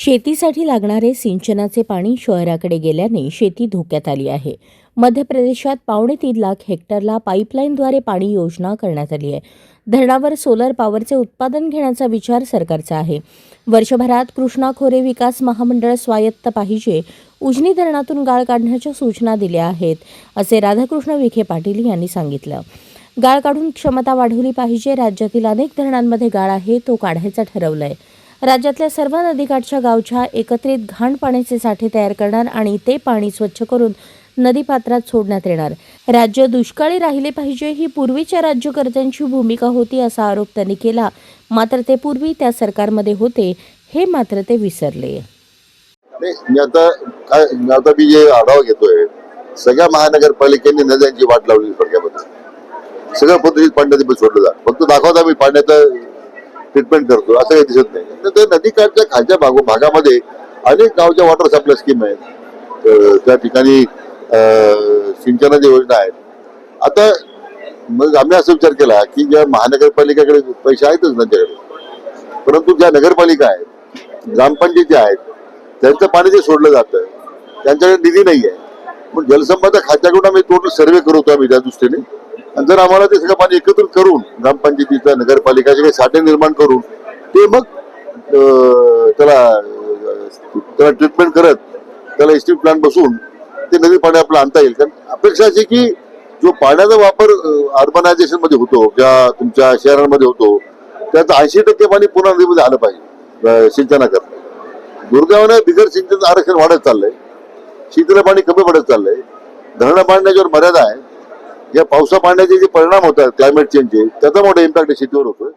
शेतीसाठी लागणारे सिंचनाचे पाणी शहराकडे गेल्याने शेती धोक्यात आली आहे. मध्य प्रदेशात पावणे तीन लाख हेक्टरला पाईपलाईनद्वारे पाणी योजना करण्यात आली आहे. धरणावर सोलर पॉवरचे उत्पादन घेण्याचा विचार सरकारचा आहे. वर्षभरात कृष्णा खोरे विकास महामंडळ स्वायत्त पाहिजे उजनी धरणातून गाळ काढण्याच्या सूचना दिल्या आहेत असे राधाकृष्ण विखे पाटील यांनी सांगितलं. गाळ काढून क्षमता वाढवली पाहिजे राज्यातील अनेक धरणांमध्ये गाळ आहे तो काढायचा ठरवलंय. राज्यातल्या सर्व नदीकाठच्या गावच्या एकत्रित घाण पाण्याचे साठे तयार करणार आणि ते पाणी स्वच्छ करून नदीपात्रात सोडण्यात येणार. राज्य दुष्काळी राहिले पाहिजे ही पूर्वीच्या राज्यकर्त्यांची भूमिका होती असा आरोप त्यांनी केला. मात्र ते पूर्वी त्या सरकारमध्ये होते हे मात्र ते विसरले. मी आता काय मी आता मी जे आढावा घेतोय. सगळ्या महानगरपालिकेने नद्यांची वाट लावली थोडक्यामध्ये. सगळं पद्धतीत पाणी सोडलं जात. फक्त दाखवता मी पाण्याचं ट्रीटमेंट करतो असं काही दिसत नाही. तर नदीकाठच्या खालच्या भाग भागामध्ये अनेक गावच्या वॉटर सप्लाय स्कीम आहेत. त्या ठिकाणी सिंचनाच्या योजना आहेत. आता मग आम्ही असा विचार केला की ज्या महानगरपालिकेकडे पैसे आहेतच त्यांच्याकडे. परंतु ज्या नगरपालिका आहेत ग्रामपंचायती आहेत त्यांचं पाणी जे सोडलं जातं त्यांच्याकडे निधी नाही आहे पण जलसंपदा खात्याकडून आम्ही टोटल सर्वे करतो आम्ही त्या दृष्टीने. आणि जर आम्हाला ते सगळं पाणी एकत्रित करून ग्रामपंचायतीचं नगरपालिकाचे काही साठे निर्माण करून ते मग त्याला त्याला ट्रीटमेंट करत त्याला एस्टीम प्लांट बसून ते नदी पाणी आपलं आणता येईल. कारण अपेक्षा अशी की जो पाण्याचा वापर अर्बनायझेशनमध्ये होतो ज्या तुमच्या शहरांमध्ये होतो त्याचं ऐंशी टक्के पाणी पुन्हा नदीमध्ये आलं पाहिजे अं, सिंचनाकरता. दुर्दैवाने बिगर सिंचनाचं आरक्षण वाढत चाललंय. शीतलं पाणी कमी पडत चाललंय. धरणं बांधण्याच्यावर मर्यादा आहे. या पावसा पाण्याचे जे परिणाम होतात क्लायमेट चेंजचे त्याचा मोठा इम्पॅक्ट शेतीवर होतोय.